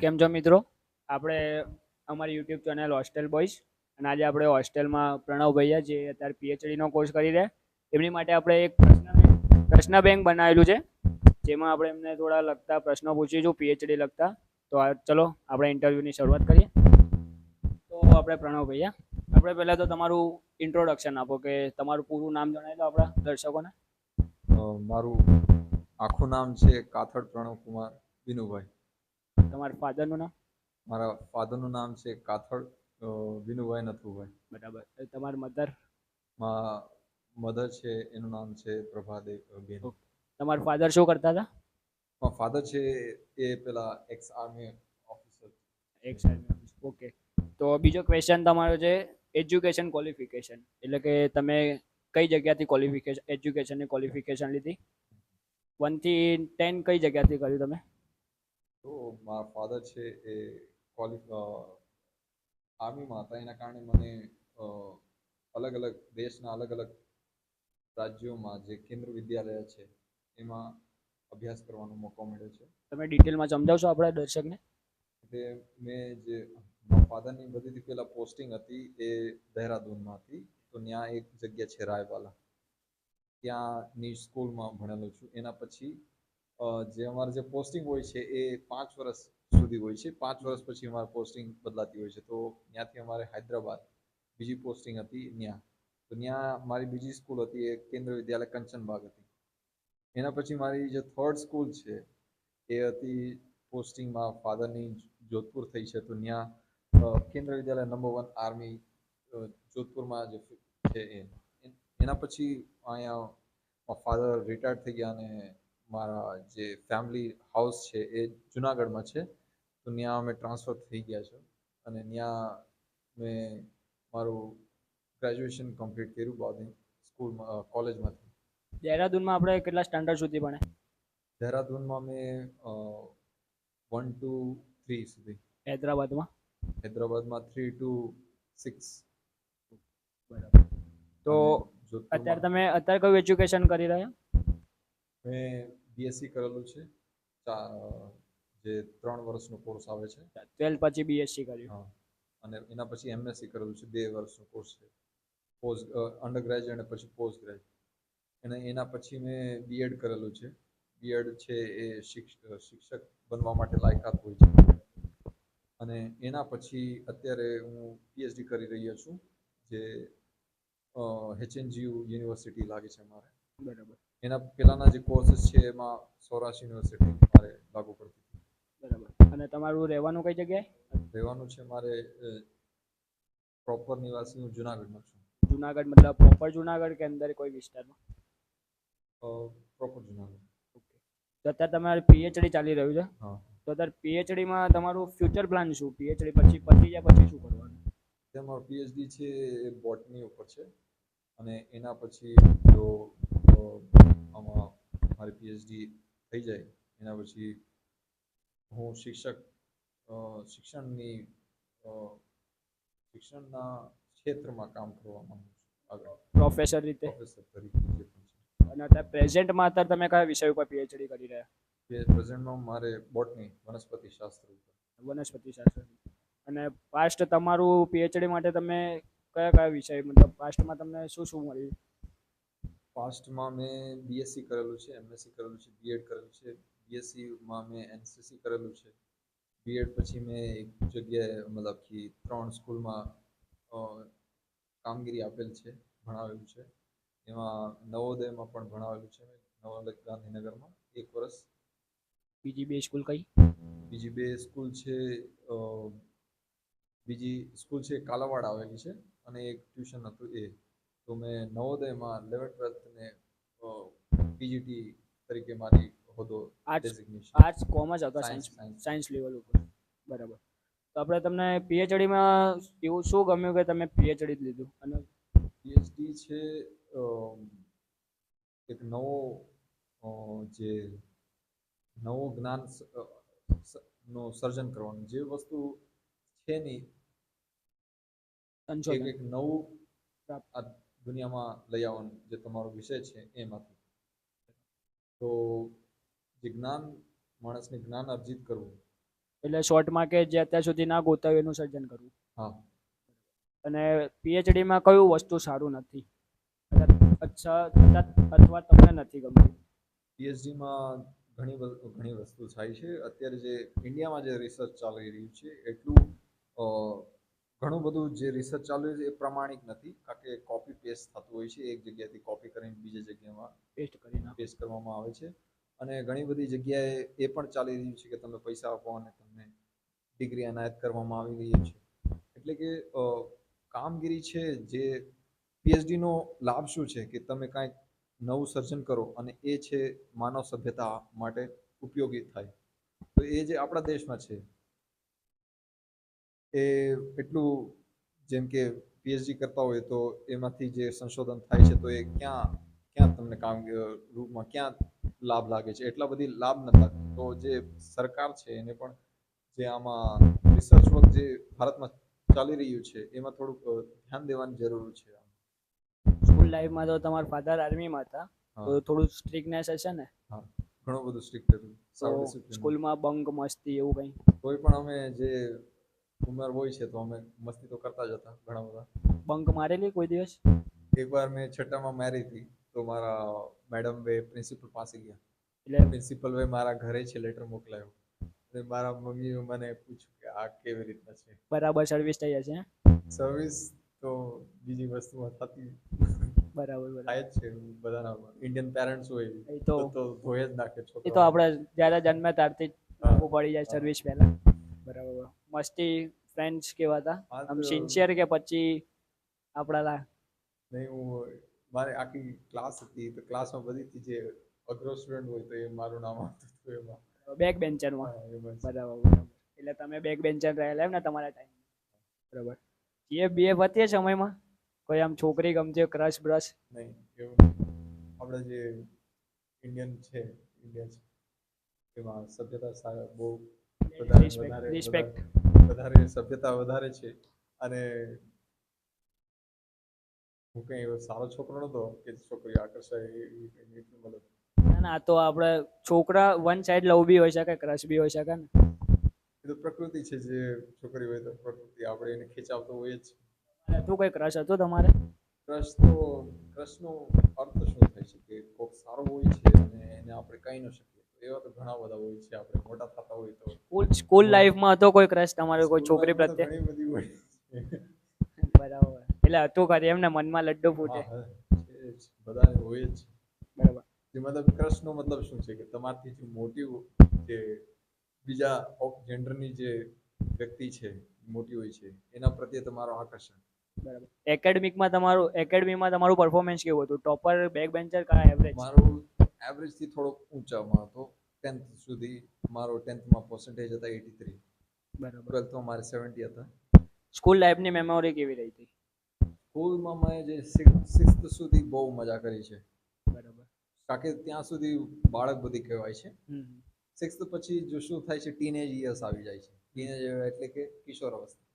કેમ છો મિત્રો? આપણે અમારી યુટ્યુબ ચેનલ હોસ્ટેલ બોಯ್સ અને આજે આપણે હોસ્ટેલમાં પ્રણવ ભૈયા જે અત્યારે પીએચડીનો કોર્સ કરી રહ્યા, એમની માટે આપણે એક પ્રશ્ન પ્રશ્ન બેંક બનાવેલું છે, જેમાં આપણે એમને થોડા લગતા પ્રશ્નો પૂછીશું, પીએચડી લગતા. તો ચલો આપણે ઇન્ટરવ્યૂની શરૂઆત કરીએ. તો આપણે પ્રણવ ભૈયા, આપણે પહેલાં તો તમારું ઇન્ટ્રોડક્શન આપો કે તમારું પૂરું નામ જણાવી દો આપણા દર્શકોને. મારું આખું નામ છે કાથડ પ્રણવ કુમાર વિનુભાઈ. તમારા ફાધરનું નામ? મારા ફાધરનું નામ છે કાથડ વિનુભાઈ નથુભાઈ. બરાબર. તમારા મધર મા મધર છે એનું નામ છે પ્રભાદેવ બેન. તમારા ફાધર શું કરતા હતા? ફાધર છે એ પેલા ex army officer ex army okay. તો બીજો ક્વેશ્ચન તમારો છે એજ્યુકેશન ક્વોલિફિકેશન એટલે કે તમે કઈ જગ્યાથી ક્વોલિફિકેશન એજ્યુકેશનની ક્વોલિફિકેશન લીધી? વનથી ટેન કઈ જગ્યાથી કર્યું તમે? તો મારા ફાધર છે એ ક્વોલિફ આર્મીમાં હતા. એના કારણે મને અલગ અલગ દેશના અલગ અલગ રાજ્યોમાં જે કેન્દ્ર વિદ્યાલય છે એમાં અભ્યાસ કરવાનો મોકો મળ્યો છે. તમે ડિટેલમાં સમજાવશો આપણા દર્શકને? એટલે મેં જે મારા ફાધરની બધીથી પહેલાં પોસ્ટિંગ હતી એ દહેરાદૂનમાં હતી. તો ત્યાં એક જગ્યા છે રાયવાલા. ત્યાંની સ્કૂલમાં ભણેલો છું. એના પછી જે અમારે જે પોસ્ટિંગ હોય છે એ પાંચ વર્ષ સુધી હોય છે. પાંચ વર્ષ પછી અમારે પોસ્ટિંગ બદલાતી હોય છે. તો ત્યાંથી અમારે હૈદરાબાદ બીજી પોસ્ટિંગ હતી ત્યાં તો ત્યાં મારી બીજી સ્કૂલ હતી, એ કેન્દ્ર વિદ્યાલય કંચનબાગ હતી. એના પછી મારી જે થર્ડ સ્કૂલ છે, એ હતી પોસ્ટિંગમાં ફાધરની જોધપુર થઈ છે. તો ત્યાં Kendra Vidyalaya number one army જોધપુરમાં જે છે એ. એના પછી અહીંયા, ફાધર રિટાયર્ડ થઈ ગયા અને મારા જે ફેમિલી હાઉસ છે એ જુનાગઢમાં છે તો ત્યાં અમે ટ્રાન્સફર થઈ ગયા છે. અને ત્યાં મેં મારું ગ્રેજ્યુએશન કમ્પ્લીટ કર્યું બાદ સ્કૂલમાં કોલેજમાંથી દહેરાદૂનમાં આપણે કેટલા સ્ટાન્ડર્ડ સુધી ભણે? દહેરાદૂનમાં મેં વન ટુ થ્રી સુધી. હૈદરાબાદમાં? હૈદરાબાદમાં થ્રી ટુ સિક્સ બરાબર. તો અત્યારે તમે અત્યારે કયું એજ્યુકેશન કરી રહ્યા? મેં બીએસસી કરેલું છે. જે ત્રણ વર્ષનો કોર્સ આવે છે. ટ્વેલ્થ પછી બીએસસી કર્યું. હા. અને એના પછી એમએસસી કરેલું છે બે વર્ષનો કોર્સ છે. પોસ્ટ અંડર ગ્રેજ્યુએટ અને પછી પોસ્ટ ગ્રેજ્યુએટ અને એના પછી મેં બીએડ કરેલું છે. બીએડ છે એ શિક્ષ શિક્ષક બનવા માટે લાયકાત હોય છે. અને એના પછી અત્યારે હું પીએચડી કરી રહ્યો છું જે હેચએનજીયુ યુનિવર્સિટી લાગે છે મારે. બરાબર. એના પહેલાના જે કોર્સિસ છે એમાં સૌરાષ્ટ્ર યુનિવર્સિટી મારે લાગુ પડતી બરાબર. અને તમારું રહેવાનું કઈ જગ્યાએ? રહેવાનું છે મારે પ્રોપર નિવાસી હું જુનાગઢમાં છું. જુનાગઢ મતલબ પ્રોપર જુનાગઢ કે અંદર કોઈ વિસ્તારમાં? પ્રોપર જુનાગઢ. ઓકે. તો અત્યારે તમારે પીએચડી ચાલી રહ્યું છે? હા. તો અત્યારે પીએચડીમાં તમારું ફ્યુચર પ્લાન શું? પીએચડી પછી પતી જાય પછી શું કરવાનું? મારું પીએચડી છે એ બોટની ઉપર છે. અને એના પછી જો આમાં મારી પીએચડી થઈ જાય. એના પછી હું શિક્ષક શિક્ષણની શિક્ષણના ક્ષેત્રમાં કામ કરવા માંગુ છું પ્રોફેસર રીતે? પ્રોફેસર તરીકે જે પણ છે. અને અત્યારે પ્રેઝન્ટમાં અત્યારે તમે કયા વિષય ઉપર પીએચડી કરી રહ્યા? પ્રેઝન્ટમાં મારે બોટની વનસ્પતિ શાસ્ત્ર ઉપર. વનસ્પતિ શાસ્ત્ર. અને પાસ્ટ તમારું પીએચડી માટે તમે કયા કયા વિષય મતલબ પાસ્ટમાં તમને શું શું મળ્યું? પાસ્ટમાં મેં બીએસસી કરેલું છે એમએસસી કરેલું છે બીએડ કરેલું છે. બીએસસીમાં મેં એનસીસી કરેલું છે. બીએડ પછી મેં એક જગ્યાએ મતલબ કે ત્રણ સ્કૂલમાં કામગીરી આપેલ છે ભણાવેલું છે. એમાં નવોદયમાં પણ ભણાવેલું છે નવોદય ગાંધીનગરમાં એક વર્ષ. બીજી બે સ્કૂલ કઈ? બીજી બે સ્કૂલ છે બીજી સ્કૂલ છે કાલાવાડ આવેલી છે અને એક ટ્યુશન હતું એ. તો મેં નવોદયમાં ઇલેવન ટ્વેલ્થને પીજીટી તરીકે મારી આર્ટ્સ ડેઝિગ્નેશન આર્ટ્સ કોમર્સ હતા સાયન્સ સાયન્સ લેવલ ઉપર. બરાબર. તો આપણે તમને પીએચડીમાં એવું શું ગમ્યું કે તમે પીએચડી જ લીધું? અને પીએચડી છે એક નવો જે નવું જ્ઞાનનું સર્જન કરવાનું. જે વસ્તુ છે નહીં એક એક નવું દુનિયામાં લઈ આવવાનું જે તમારો વિષય છે એમાંથી. તો જે જ્ઞાન માણસને જ્ઞાન અર્જિત કરવું. એટલે શોર્ટમાં કે જે અત્યાર સુધી ના ગોતાવ્યું એનું સર્જન કરવું. હા. અને પીએચડીમાં કયું વસ્તુ સારું નથી? અચ્છા અથવા તમને નથી ગમતું? પીએચડીમાં ઘણી ઘણી વસ્તુ થાય છે. અત્યારે જે ઇન્ડિયામાં જે રિસર્ચ ચાલી રહ્યું છે એટલું ઘણું બધું જે રિસર્ચ ચાલુ છે એ પ્રમાણિક નથી કારણ કે કોપી પેસ્ટ થતું હોય છે એક જગ્યાએથી કોપી કરીને બીજી જગ્યામાં પેસ્ટ કરીને પેસ્ટ કરવામાં આવે છે. અને ઘણી બધી જગ્યાએ એ પણ ચાલી રહ્યું છે કે તમે પૈસા આપો અને તમને ડિગ્રી એનાયત કરવામાં આવી રહી છે. એટલે કે કામગીરી છે જે પીએચડીનો લાભ શું છે કે તમે કાંઈક નવું સર્જન કરો અને એ છે માનવ સભ્યતા માટે ઉપયોગી થાય. તો એ જે આપણા દેશમાં છે એ એટલું જેમ કે પીએચડી કરતા હોય તો એમાંથી જે સંશોધન થાય છે તો એ ક્યાં ક્યાં તમને કામ રૂપમાં ક્યાં લાભ લાગે છે? એટલા બધી લાભ નથી તો જે સરકાર છે એને પણ જે આમાં રિસર્ચ વર્ક જે ભારતમાં ચાલી રહ્યું છે એમાં થોડુંક ધ્યાન દેવાની જરૂર છે. સ્કૂલ લાઈફમાં તો તમારા ફાધર આર્મીમાં હતા. તો થોડું સ્ટ્રિકનેસ હશે ને? ઘણું બધું સ્ટ્રિક્ટ હતું. સ્કૂલમાં બંક મસ્તી એવું કંઈ? કોઈ પણ અમે જે ઉંમર હોય છે તો અમે મસ્તી તો કરતા જ હતા ઘણા બધા. બંક મારેલી કોઈ દિવસ? એકવાર મેં છઠ્ઠામાં મારી હતી તો મારા મેડમ બે પ્રિન્સિપલ પાસે ગયા. એટલે પ્રિન્સિપલ વે મારા ઘરે છે લેટર મોકલાયો. અને મારા મમ્મીએ મને પૂછ્યું કે આ કેવી રીતના છે? બરાબર સર્વિસ થઈ હે? સર્વિસ તો બીજી વસ્તુ થતી બરાબર થાય જ છે બધાના ઇન્ડિયન પેરેન્ટ્સ હોય તો તો ધોઈ જ નાખે એ તો આપણે જ્યારે જન્મે ત્યારથી જ પડી જાય સર્વિસ પહેલા. બરાબર. મસ્તી ફ્રેન્ડ્સ કેવા હતા આમ સિન્સિયર કે પછી આપણા નહીં હું મારે આખી ક્લાસ હતી તો ક્લાસમાં બધીથી જે અઘરો સ્ટુડન્ટ હોય તો એ મારું નામ આવતું હતું એમાં. બેક બેન્ચરમાં. બરાબર એટલે તમે બેક બેન્ચર રહેલા એમ ને તમારા ટાઈમ બરાબર. એ બે હતી એ સમયમાં? કોઈ આમ છોકરી ગમતી ક્રશ બ્રશ નહીં એવું આપણે જે ઇન્ડિયન છે ઇન્ડિયા છે. એમાં સભ્યતા સારા બહુ રિસ્પેક્ટ વધારે સભ્યતા વધારે છે. અને હું કઈ સારો છોકરો નતો કે છોકરી આકર્ષાય એ- એ- એ- ના ના તો આપણે છોકરા વન સાઈડ લવ બી હોઈ શકે ક્રશ બી હોઈ શકે ને. એ તો પ્રકૃતિ છે જે છોકરી હોય તો પ્રકૃતિ આપણે એને ખેંચાવતો હોય જ. છે તું કઈ ક્રશ હતો તમારે? ક્રશ તો ક્રશનો અર્થ શું થાય છે કે કોઈક સારો હોય છે અને એને આપણે કહી ન શકીએ એવા તો ઘણા બધા હોય છે આપણે મોટા થતા હોય તો. સ્કૂલ સ્કૂલ લાઈફમાં હતો કોઈ ક્રશ તમારો કોઈ છોકરી પ્રત્યે? ઘણી બધી હોય. બરાબર. એટલે હતું ખરી એમને મનમાં લડ્ડુ ફૂટે. બધાને હોય જ. બરાબર. જે મતલબ ક્રશનો મતલબ શું છે કે તમારથી જે મોટી જે બીજા જેન્ડરની જે વ્યક્તિ છે મોટી હોય છે એના પ્રત્યે તમારો આકર્ષણ. બરાબર. એકેડમિકમાં તમારું એકેડમીમાં તમારું પરફોર્મન્સ કેવું હતું? ટોપર બેક બેન્ચર કા એવરેજ મારું એવરેજથી થોડોક ઊંચામાં હતો. ટેન્થ સુધી મારો ટેન્થમાં પર્સન્ટેજ હતા એટી થ્રી બરાબર ટ્વેલ્થમાં મારે સેવન્ટી હતા. સ્કૂલ લાઈફની મેમોરી કેવી રહી હતી? સ્કૂલમાં મેં જે સિક્સ્થ સુધી બહુ મજા કરી છે. બરાબર. કારણ કે ત્યાં સુધી બાળક બધી કહેવાય છે. સિક્સ્થ પછી જો શું થાય છે ટીનેજ યર્સ આવી જાય છે. ટીનેજ એટલે કે કિશોર અવસ્થા.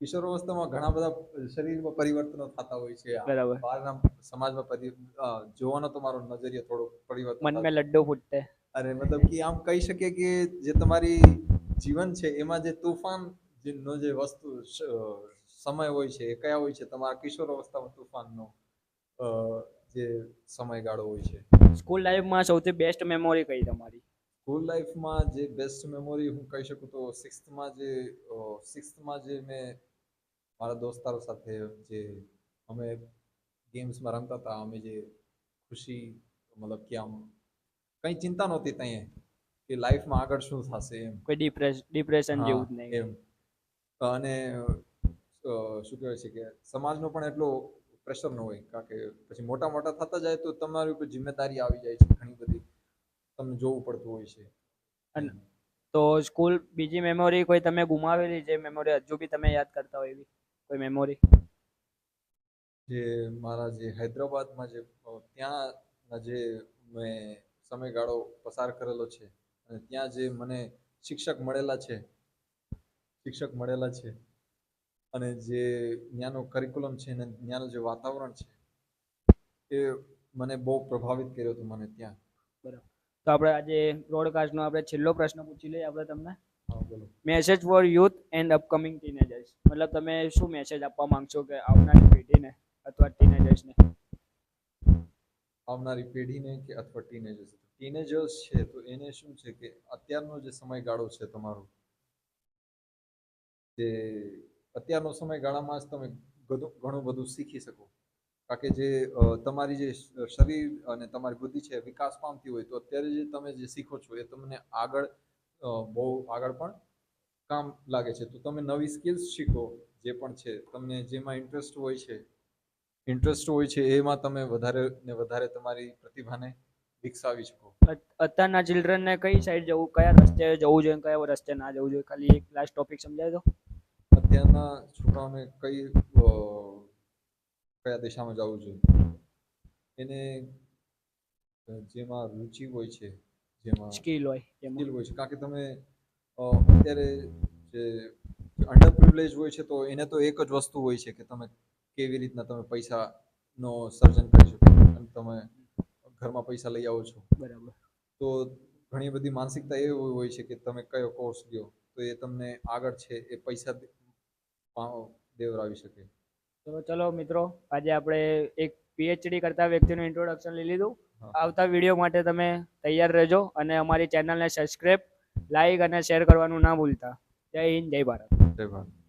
કિશોર અવસ્થામાં ઘણા બધા શરીરમાં પરિવર્તનો થતા હોય છે. બરાબર. બહારના સમાજમાં જોવાનો તમારો નજરિયો થોડો પરિવર્તન મનમાં લડ્ડો મેં ફૂટતે અરે મતલબ કે આમ કહી શકીએ કે જે તમારી જીવન છે એમાં જે તુફાન જેનો જે વસ્તુ સમય હોય છે એ કયા હોય છે? તમારા કિશોર અવસ્થામાં તુફાનનો જે સમયગાળો હોય છે. સ્કૂલ લાઈફમાં સૌથી બેસ્ટ મેમોરી કઈ તમારી? સ્કૂલ લાઈફમાં જે બેસ્ટ મેમોરી હું કહી શકું તો સિક્સ્થમાં જે સિક્સ્થમાં જે મેં મારા દોસ્તારો સાથે જે અમે ગેમ્સમાં રમતા હતા અમે જે ખુશી મતલબ કે આમ કંઈ ચિંતા નહોતી ત્યાં કે લાઈફમાં આગળ શું થશે એમ કોઈ ડિપ્રેશન જેવું જ નહીં એમ અને શું કહેવાય છે કે સમાજનો પણ એટલો પ્રેશર ન હોય કારણ કે પછી મોટા મોટા થતા જાય તો તમારી ઉપર જિમ્મેદારી આવી જાય છે ઘણી બધી તમને જોવું પડતું હોય છે. અને તો સ્કૂલ બીજી મેમોરી કોઈ તમે ગુમાવેલી જે મેમોરી હજુ બી તમે યાદ કરતા હોય એવી? કોઈ મેમોરી જે મારા જે હૈદરાબાદમાં જે ત્યાં ત્યાંના જે મેં સમયગાળો પસાર કરેલો છે અને ત્યાં જે મને શિક્ષક મળેલા છે શિક્ષક મળેલા છે અને જે ત્યાંનો કરિક્યુલમ છે અને ત્યાંનું જે વાતાવરણ છે એ મને બહુ પ્રભાવિત કર્યો હતો મને ત્યાં. બરાબર. તો આપણે આજે બ્રોડકાસ્ટનો આપણે છેલ્લો પ્રશ્ન પૂછી લઈએ આપણે તમને? Message for youth and upcoming teenagers મતલબ તમે શું મેસેજ આપવા માંગશો કે આવનારી પેઢીને? અથવા ટીનેજર્સને આવનારી પેઢીને કે અથવા ટીનેજર્સ ટીનેજર્સ છે, તો એને શું છે કે અત્યારનો જે સમયગાળો છે તમારો? જે અત્યારનો સમયગાળામાં જ તમે ઘણું બધું શીખી શકો. કારણ કે જે તમારી જે શરીર અને તમારી બુદ્ધિ છે વિકાસ પામતી હોય, તો અત્યારે જે તમે જે શીખો છો એ તમને આગળ બહુ આગળ પણ કામ લાગે છે. તો તમે નવી સ્કિલ્સ શીખો, જે પણ છે, તમને જેમાં ઇન્ટરેસ્ટ હોય છે ઇન્ટરેસ્ટ હોય છે એમાં તમે વધારે ને વધારે તમારી પ્રતિભાને વિકસાવી શકો. અત્યારના અત્યારના ચિલ્ડ્રનને કઈ સાઈડ જવું? કયા રસ્તે જવું જોઈએ કયા રસ્તે ના જવું જોઈએ? ખાલી એક લાસ્ટ ટોપિક સમજાય તો અત્યારના છોકરાઓને કઈ કયા દિશામાં જવું જોઈએ? એને જેમાં રુચિ હોય છે જેમાં સ્કિલ હોય સ્કિલ હોય છે. કારણ કે તમે અત્યારે જે અંડર પ્રિવિલેજ હોય છે તો એને તો એક જ વસ્તુ હોય છે કે તમે કેવી રીતના તમે પૈસાનો સર્જન કરી શકો અને તમે ઘરમાં પૈસા લઈ આવો છો? બરાબર. તો ઘણી બધી માનસિકતા એવી હોય છે કે તમે કયો કોર્સ લ્યો તો એ તમને આગળ છે એ પૈસા દેવરાવી શકે. તો ચલો મિત્રો આજે આપણે એક પીએચડી કરતા વ્યક્તિનું ઇન્ટ્રોડક્શન લઈ લીધું. આવતા વીડિયો માટે તમે તૈયાર રહેજો અને અમારી ચેનલને સબસ્ક્રાઈબ લાઈક અને શેર કરવાનું ના ભૂલતા. જય હિન્દ જય ભારત. જય ભારત.